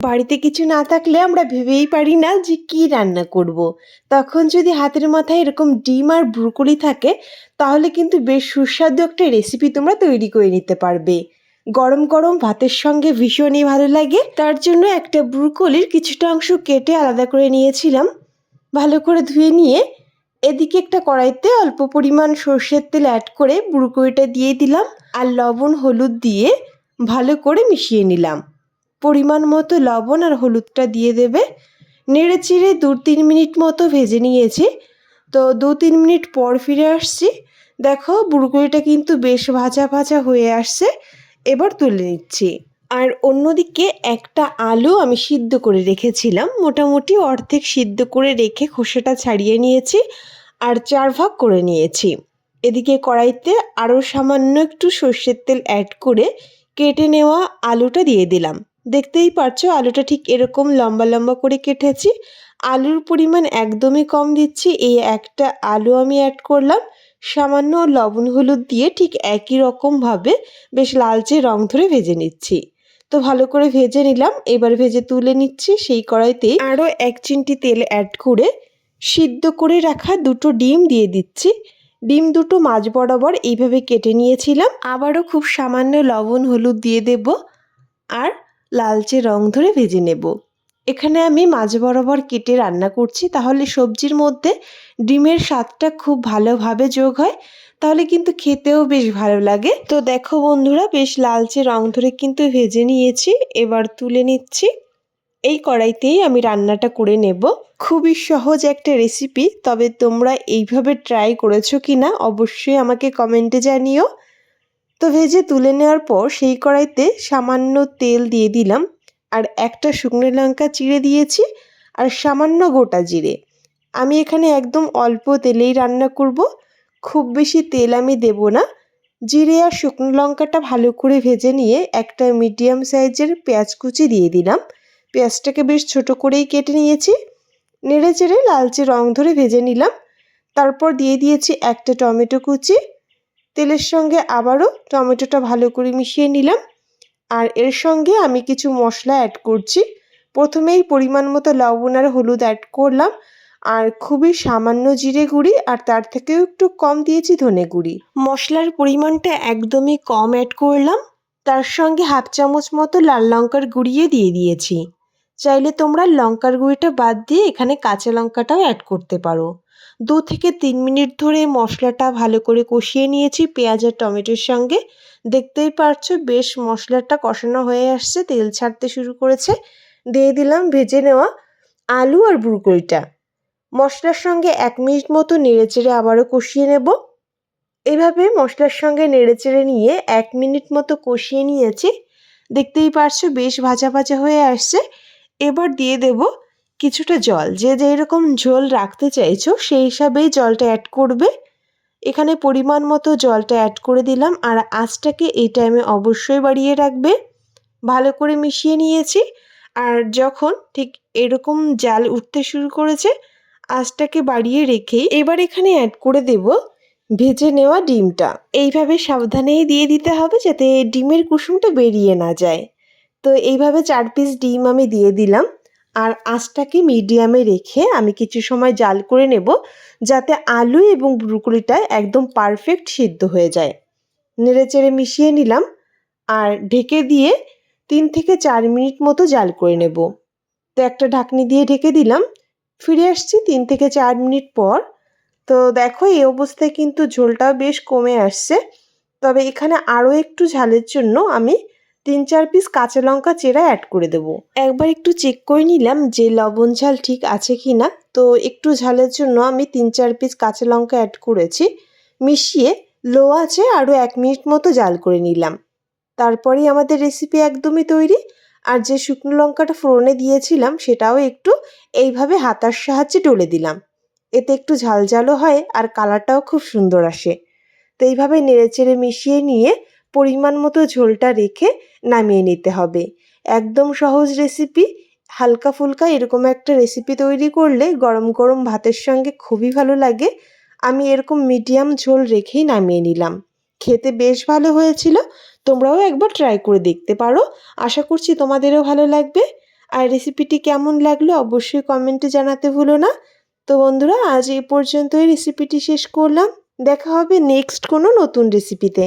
বাড়িতে কিছু না থাকলে আমরা ভেবেই পারি না যে কি রান্না করব। তখন যদি হাতের মাথায় এরকম ডিম আর ব্রুকলি থাকে, তাহলে কিন্তু বেশ সুস্বাদু একটা রেসিপি তোমরা তৈরি করে নিতে পারবে। গরম গরম ভাতের সঙ্গে ভীষণই ভালো লাগে। তার জন্য একটা ব্রুকলির কিছুটা অংশ কেটে আলাদা করে নিয়েছিলাম। ভালো করে ধুয়ে নিয়ে এদিকে একটা কড়াইতে অল্প পরিমাণ সর্ষের তেল অ্যাড করে ব্রুকলিটা দিয়ে দিলাম। আর লবণ হলুদ দিয়ে ভালো করে মিশিয়ে নিলাম। পরিমাণ মতো লবণ আর হলুদটা দিয়ে দেবে। নেড়ে চিড়ে দু তিন মিনিট মতো ভেজে নিয়েছি। তো দু তিন মিনিট পর ফিরে আসছি। দেখো ব্রুকলিটা কিন্তু বেশ ভাজা ভাজা হয়ে আসছে। এবার তুলে নিচ্ছি। আর অন্যদিকে একটা আলু আমি সিদ্ধ করে রেখেছিলাম। মোটামুটি অর্ধেক সিদ্ধ করে রেখে খোসাটা ছাড়িয়ে নিয়েছি আর চার ভাগ করে নিয়েছি। এদিকে কড়াইতে আরও সামান্য একটু সর্ষের তেল অ্যাড করে কেটে নেওয়া আলুটা দিয়ে দিলাম। দেখতেই পারছ আলুটা ঠিক এরকম লম্বা লম্বা করে কেটেছি। আলুর পরিমাণ একদমই কম দিচ্ছি, এই একটা আলু আমি অ্যাড করলাম। সামান্য লবণ হলুদ দিয়ে ঠিক একই রকমভাবে বেশ লালচে রং ধরে ভেজে নিচ্ছি। তো ভালো করে ভেজে নিলাম, এবার ভেজে তুলে নিচ্ছি সেই কড়াইতেই আরও এক চিমটি তেল অ্যাড করে সিদ্ধ করে রাখা দুটো ডিম দিয়ে দিচ্ছি। ডিম দুটো মাঝ বরাবর এইভাবে কেটে নিয়েছিলাম, আবারও খুব সামান্য লবণ হলুদ দিয়ে দেব। আর লালচে রং ধরে ভেজে নেব। এখানে আমি মাঝ বরাবর কেটে রান্না করছি, তাহলে সবজির মধ্যে ডিমের স্বাদটা খুব ভালোভাবে যোগ হয়, তাহলে কিন্তু খেতেও বেশ ভালো লাগে। তো দেখো বন্ধুরা, বেশ লালচে রং ধরে কিন্তু ভেজে নিয়েছি, এবার তুলে নিচ্ছি। এই কড়াইতেই আমি রান্নাটা করে নেব। খুবই সহজ একটা রেসিপি, তবে তোমরা এইভাবে ট্রাই করেছ কি না অবশ্যই আমাকে কমেন্টে জানিও। তো ভেজে তুলে নেওয়ার পর সেই কড়াইতে সামান্য তেল দিয়ে দিলাম। আর একটা শুকনো লঙ্কা চিড়ে দিয়েছি আর সামান্য গোটা জিরে। আমি এখানে একদম অল্প তেলেই রান্না করব। খুব বেশি তেল আমি দেব না। জিরে আর শুকনো লঙ্কাটা ভালো করে ভেজে নিয়ে একটা মিডিয়াম সাইজের পেঁয়াজ কুচি দিয়ে দিলাম। পেঁয়াজটাকে বেশ ছোট করেই কেটে নিয়েছি। নেড়ে চেড়ে লালচে রং ধরে ভেজে নিলাম। তারপর দিয়ে দিয়েছি একটা টমেটো কুচি। তেলের সঙ্গে আবারও টমেটোটা ভালো করে মিশিয়ে নিলাম। আর এর সঙ্গে আমি কিছু মশলা অ্যাড করছি। প্রথমেই পরিমাণ মতো লবণ আর হলুদ অ্যাড করলাম। আর খুবই সামান্য জিরে গুঁড়ি আর তার থেকেও একটু কম দিয়েছি ধনে গুঁড়ি। মশলার পরিমাণটা একদমই কম অ্যাড করলাম। তার সঙ্গে হাফ চামচ মতো লাল লঙ্কার গুঁড়িয়ে দিয়ে দিয়েছি। চাইলে তোমরা লঙ্কার গুঁড়িটা বাদ দিয়ে এখানে কাঁচা লঙ্কাটাও অ্যাড করতে পারো। দু থেকে তিন মিনিট ধরে মশলাটা ভালো করে কষিয়ে নিয়েছি পেঁয়াজ আর টমেটোর সঙ্গে। দেখতেই পারছ বেশ মশলাটা কষানো হয়ে আসছে, তেল ছাড়তে শুরু করেছে। দিয়ে দিলাম ভেজে নেওয়া আলু আর ব্রুকলিটা মশলার সঙ্গে এক মিনিট মতো নেড়েচেড়ে আবারও কষিয়ে নেব। এভাবে মশলার সঙ্গে নেড়েচেড়ে নিয়ে এক মিনিট মতো কষিয়ে নিয়েছি। দেখতেই পারছ বেশ ভাজা ভাজা হয়ে আসছে। এবার দিয়ে দেব কিছুটা জল, যে যেই রকম ঝোল রাখতে চাইছো, সেই হিসাবেই জলটা অ্যাড করবে। এখানে পরিমাণ মতো জলটা অ্যাড করে দিলাম, আর আঁচটাকে এই টাইমে অবশ্যই বাড়িয়ে রাখবে। ভালো করে মিশিয়ে নিয়েছি, আর যখন ঠিক এরকম জাল উঠতে শুরু করেছে, আঁচটাকে বাড়িয়ে রেখেই এবার এখানে অ্যাড করে দেব ভেজে নেওয়া ডিমটা। এইভাবে সাবধানেই দিয়ে দিতে হবে যাতে ডিমের কুসুমটা বেরিয়ে না যায়। তো এইভাবে চার পিস ডিম আমি দিয়ে দিলাম। আর আঁচটাকে মিডিয়ামে রেখে আমি কিছু সময় জাল করে নেব যাতে আলু এবং ব্রুকলিটা একদম পারফেক্ট সিদ্ধ হয়ে যায়। নেড়ে চেড়ে মিশিয়ে নিলাম আর ঢেকে দিয়ে তিন থেকে চার মিনিট মতো জাল করে নেব। তো একটা ঢাকনি দিয়ে ঢেকে দিলাম। ফিরে আসছি তিন থেকে চার মিনিট পর। তো দেখো এই অবস্থায় কিন্তু ঝোলটাও বেশ কমে আসছে। তবে এখানে আরও একটু ঝালের জন্য আমি তিন চার পিস কাঁচা লঙ্কা, চেরা অ্যাড করে দেব। একবার একটু চেক করে নিলাম যে লবণ ঝাল ঠিক আছে কি না তো একটু ঝালের জন্য আমি তিন চার পিস কাঁচা লঙ্কা অ্যাড করেছি। মিশিয়ে লো আছে আরও এক মিনিট মতো জাল করে নিলাম। তারপরেই আমাদের রেসিপি একদমই তৈরি। আর যে শুকনো লঙ্কাটা ফোড়নে দিয়েছিলাম, সেটাও একটু এইভাবে হাতার সাহায্যে ডলে দিলাম। এতে একটু ঝাল ঝালও হয় আর কালারটাও খুব সুন্দর আসে। তো এইভাবে নেড়েচেড়ে মিশিয়ে নিয়ে পরিমাণ মতো ঝোলটা রেখে নামিয়ে নিতে হবে। একদম সহজ রেসিপি হালকা ফুলকা এরকম একটা রেসিপি তৈরি করলে গরম গরম ভাতের সঙ্গে খুবই ভালো লাগে। আমি এরকম মিডিয়াম ঝোল রেখেই নামিয়ে নিলাম। খেতে বেশ ভালো হয়েছিল, তোমরাও একবার ট্রাই করে দেখতে পারো। আশা করছি তোমাদেরও ভালো লাগবে। আর রেসিপিটি কেমন লাগল অবশ্যই কমেন্টে জানাতে ভুলো না। তো বন্ধুরা, আজ এই পর্যন্তই রেসিপিটি শেষ করলাম। দেখা হবে নেক্সট কোনো নতুন রেসিপিতে